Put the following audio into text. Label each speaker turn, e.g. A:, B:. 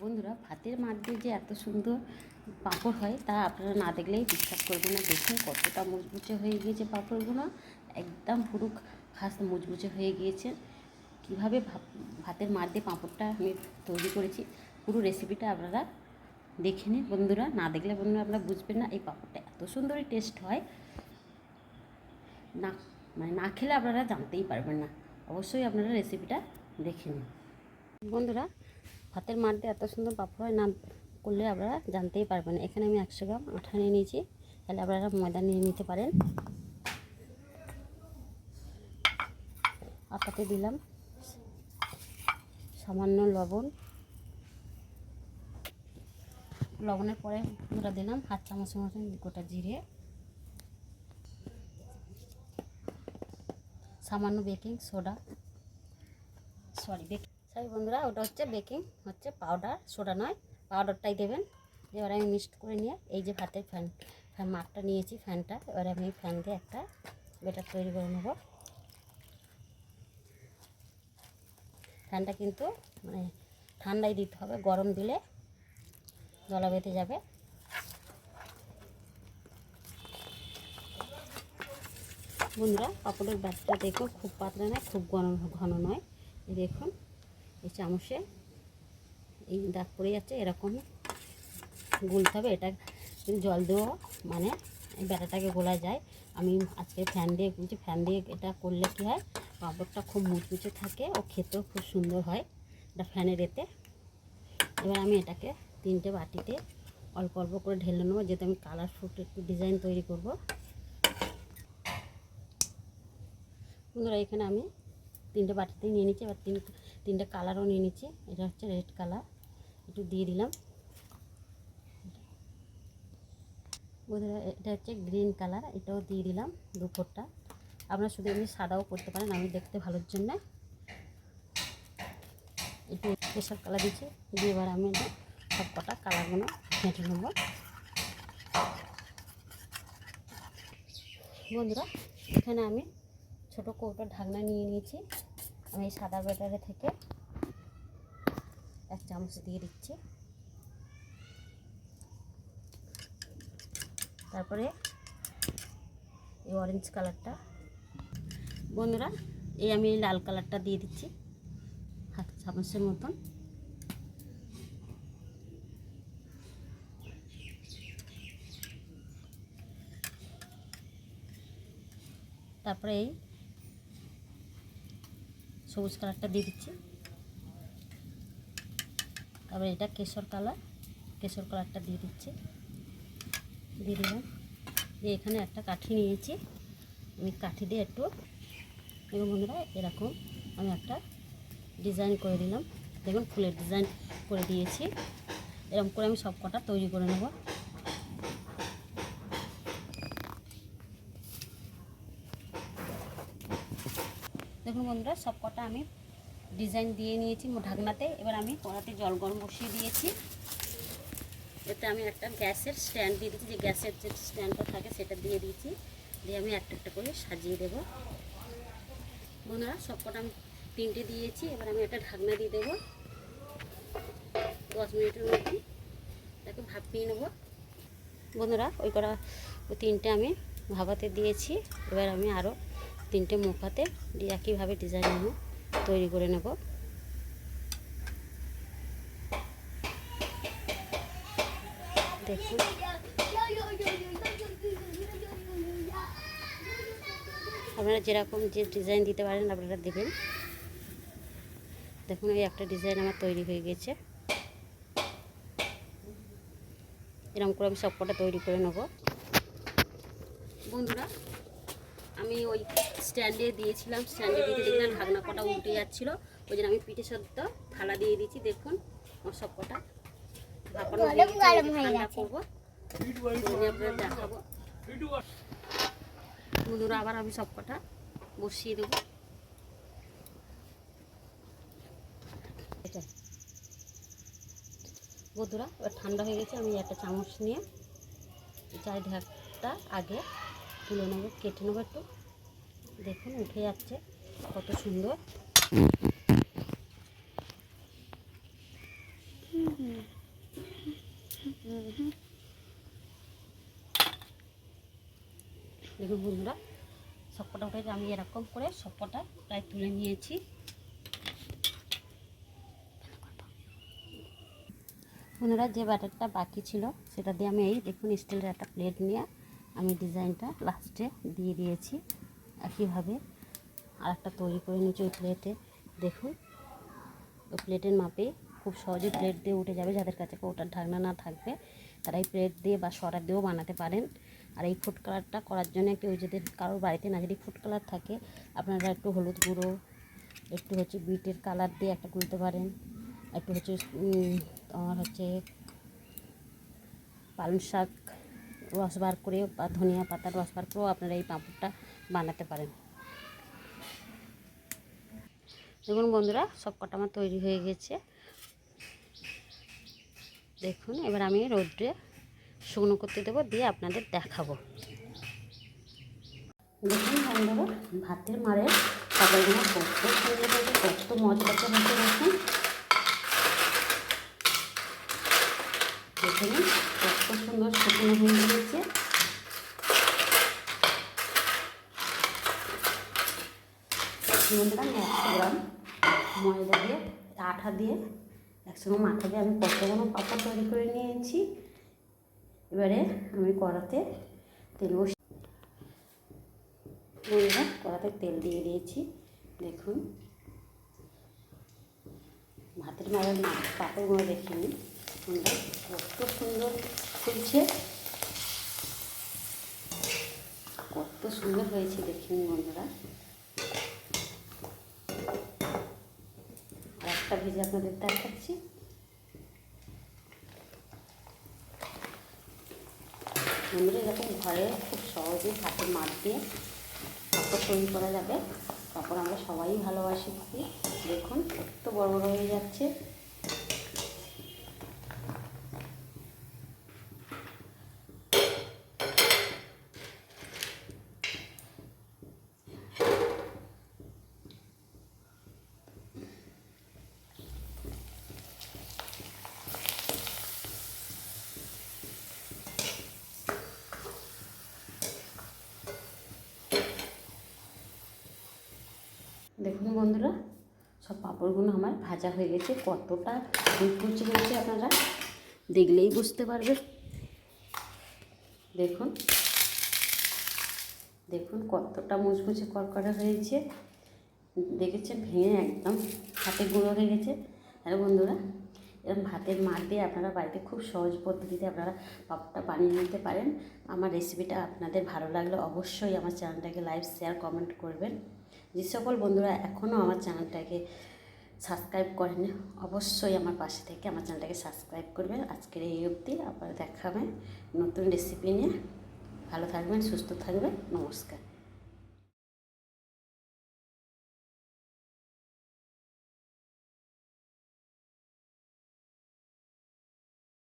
A: বন্ধুরা, ভাতের দিয়ে যে এত সুন্দর পাঁপড় হয়, তা আপনারা না দেখলেই বিশ্বাস করবেন না। দেখুন কতটা মুচমুচে হয়ে গিয়েছে পাঁপড়গুলো। একদম পুরো খাস মুচমুচে হয়ে গিয়েছে। কীভাবে ভাতের মাঠ দিয়ে পাঁপড়টা আমি তৈরি করেছি, পুরো রেসিপিটা আপনারা দেখে নিন। বন্ধুরা, না দেখলে বন্ধুরা আপনারা বুঝবেন না, এই পাঁপড়টা এত সুন্দরই টেস্ট হয়। না মানে না খেলে আপনারা জানতেই পারবেন না। অবশ্যই আপনারা রেসিপিটা দেখে নিন। বন্ধুরা ভাতের মাঠ এত সুন্দর পাপড় হয় না করলে আপনারা জানতেই পারবেন। এখানে আমি একশো গ্রাম আঠা নিয়ে নিয়েছি। তাহলে আপনারা ময়দা নিয়ে নিতে পারেন। আটাতে দিলাম সামান্য লবণ। লবণের পরে আমরা দিলাম হাত চামচের মতন গোটা জিরে। সামান্য baking soda. Sorry baking sorry বন্ধুরা, ওটা হচ্ছে বেকিং, হচ্ছে পাউডার, সোডা নয়, পাউডারটাই দেবেন। এবার আমি মিক্সড করে নিয়ে, এই যে ভাতের ফ্যান ফ্যান মাঠটা নিয়েছি ফ্যানটা, এবার আমি ফ্যান দিয়ে একটা বেটার তৈরি করে নেব। ফ্যানটা কিন্তু মানে ঠান্ডায় দিতে হবে, গরম দিলে গলা বেঁধে যাবে। বন্ধুরা, পাপড়ের ব্যাটটা দেখুন, খুব পাতলা নয়, খুব ঘন ঘন নয় দেখুন। এই চামচে। এই দাগ পড়ে যাচ্ছে, এরকম গুলতে হবে। এটা জল দেওয়া মানে ব্যাটাটাকে গোলা যায়। আমি আজকে ফ্যান দিয়ে গুলছি। ফ্যান দিয়ে এটা করলে কী হয় পাঁপড়টা খুব মুচমুচে থাকে, ও খেতেও খুব সুন্দর হয় এটা ফ্যানের এতে এবার আমি এটাকে তিনটে বাটিতে অল্প অল্প করে ঢেলে নেব, যেহেতু আমি কালারফুল একটু ডিজাইন তৈরি করব। বন্ধুরা, এখানে আমি তিনটে বাটিতেই নিয়ে নিচ্ছি। এবার তিন তিনটে কালারও নিয়ে নিচ্ছি। এটা হচ্ছে রেড কালার। একটু দিয়ে দিলাম। বন্ধুরা, এটা হচ্ছে গ্রিন কালার। এটাও দিয়ে দিলাম দুপুরটা আপনারা শুধু এমনি সাদাও করতে পারেন, আমি দেখতে ভালোর জন্য। একটু প্রেশার কালার দিচ্ছি। দিয়ে এবার আমি সব কটা কালারগুলো ফেটে নেব। বন্ধুরা, এখানে আমি ছোটো কৌটো ঢাকনা নিয়ে নিয়েছি। আমি সাদা ব্যাটারে থেকে এক চামচ দিয়ে দিচ্ছি। তারপরে এই অরেঞ্জ কালারটা বন্ধুরা, এই আমি লাল কালারটা দিয়ে দিচ্ছি হাফ চামচের মতন। তারপরে এই সবুজ কালারটা দিয়ে দিচ্ছি। তারপরে এটা কেশর কালার, কেশর কালারটা দিয়ে দিচ্ছি। দিয়ে দিলাম। দিয়ে এখানে একটা কাঠি নিয়েছি। আমি কাঠি দিয়ে একটু এবং বন্ধুরা, এরকম আমি একটা ডিজাইন করে দিলাম। দেখুন ফুলের ডিজাইন করে দিয়েছি। এরকম করে আমি সব কটা তৈরি করে নেব। দেখুন বন্ধুরা সব কটা আমি ডিজাইন দিয়ে নিয়েছি ঢাকনাতে। এবার আমি কড়াতে জল গরম বসিয়ে দিয়েছি। এতে আমি একটা গ্যাসের স্ট্যান্ড দিয়ে দিয়েছি। যে গ্যাসের যে স্ট্যান্ডটা থাকে, সেটা দিয়ে দিয়েছি। দিয়ে আমি একটা একটা করে সাজিয়ে দেব। বন্ধুরা সব কটা আমি তিনটে দিয়েছি। এবার আমি একটা ঢাকনা দিয়ে দেবো। দশ মিনিটের মধ্যে তাকে ভাপিয়ে নেব। বন্ধুরা, ওই ওই তিনটে আমি ভাবাতে দিয়েছি। এবার আমি আরও তিনটে মুখাতে একইভাবে ডিজাইন আমি তৈরি করে নেব। দেখুন। আপনারা যেরকম যে ডিজাইন দিতে পারেন, আপনারা দেবেন। দেখুন, এই একটা ডিজাইন আমার তৈরি হয়ে গেছে। এরকম করে আমি সবকটা তৈরি করে নেব। বন্ধুরা আমি ওই স্ট্যান্ডে দিয়েছিলাম স্ট্যান্ডে দিতে দেখলাম ঢাকনা কটা উল্টে যাচ্ছিল। ওই জন্য আমি পিঠে সদ্য থালা দিয়ে দিয়েছি দেখুন আমার সব কটা। ভাপানো ঠান্ডা করব। দেখাবো। বন্ধুরা আবার আমি সব কটা বসিয়ে দেবো। বন্ধুরা এবার ঠান্ডা হয়ে গেছে আমি একটা চামচ নিয়ে চাই ঢাকটা আগে। তুলে নেব, কেটে নেব একটু। দেখুন, উঠে যাচ্ছে, কত সুন্দর। দেখুন বন্ধুরা, সবকটা উঠেছে আমি এরকম করে সবকটা প্রায় তুলে নিয়েছি। বন্ধুরা, যে ব্যাটারটা বাকি ছিল, সেটা দিয়ে আমি এই, দেখুন, স্টিলের একটা প্লেট নিয়ে আমি ডিজাইনটা লাস্টে দিয়ে দিয়েছি। একইভাবে আর একটা তৈরি করে নিয়েছি ওই প্লেটে দেখুন, ওই প্লেটের মাপে খুব সহজে প্লেট দিয়ে উঠে যাবে। যাদের কাছে ওটার ঢাকনা না থাকবে তারা এই প্লেট দিয়ে বা সরা দিয়েও বানাতে পারেন। আর এই ফুড কালারটা করার জন্য কেউ যদি কারোর বাড়িতে না যদি ফুড কালার থাকে, আপনারা একটু হলুদ গুঁড়ো, একটু হচ্ছে বিটের কালার দিয়ে একটা গুলতে পারেন। একটু হচ্ছে তোমার হচ্ছে পালং শাক রস বার করে বা ধনিয়া পাতার রস বার করেও আপনারা এই পাঁপড়টা বানাতে পারেন। দেখুন বন্ধুরা সব কটা আমার তৈরি হয়ে গেছে। দেখুন, এবার আমি রোদ্রে শুকনো করতে দেবো, দিয়ে আপনাদের দেখাবো। দেখুন বন্ধুরা, ভাতের মারে সবাইগুলো কত সুন্দর হয়েছে কত মজা হচ্ছে দেখুন। দেখুন কত সুন্দর শুকনো হয়ে গিয়েছে একশো গ্রাম ময়দা দিয়ে, আঠা দিয়ে, একসঙ্গে মাথা দিয়ে আমি কতগুলো পাপড় তৈরি করে নিয়েছি। এবারে আমি কড়াতে তেল বন্ধুরা কড়াতে তেল দিয়ে দিয়েছি। দেখুন। ভাতের মারের পাপড়গুলো দেখে বন্ধুরা কত সুন্দর ফুলছে কত সুন্দর হয়েছে দেখে বন্ধুরা। একটা ভেজে আপনাদের দেখাচ্ছি। বন্ধুরা, এরকম ঘরে খুব সহজেই হাতের মাছ দিয়ে পাপড় তৈরি করা যাবে। পাপড় আমরা সবাই ভালোবাসি দেখুন, কত বড় বড় হয়ে যাচ্ছে। দেখুন বন্ধুরা, সব পাঁপড়গুলো আমার ভাজা হয়ে গেছে। কতটা কুচি হয়েছে আপনারা দেখলেই বুঝতে পারবে দেখুন দেখুন কতটা মুচমুচে করকরে হয়েছে। দেখেছেন, ভেঙে একদম হাতে গুঁড়ো হয়ে গেছে। আর বন্ধুরা, এরকম ভাতের মার দিয়ে আপনারা বাড়িতে খুব সহজ পদ্ধতিতে আপনারা পাপড়টা বানিয়ে নিতে পারেন। আমার রেসিপিটা আপনাদের ভালো লাগলে অবশ্যই আমার চ্যানেলটাকে লাইক শেয়ার কমেন্ট করবেন। যে সকল বন্ধুরা এখনও আমার চ্যানেলটাকে সাবস্ক্রাইব করেন, অবশ্যই আমার পাশে থেকে আমার চ্যানেলটাকে সাবস্ক্রাইব করবেন আজকের এই অবধি আবার দেখাবেন নতুন রেসিপি নিয়ে। ভালো থাকবেন, সুস্থ থাকবেন। নমস্কার।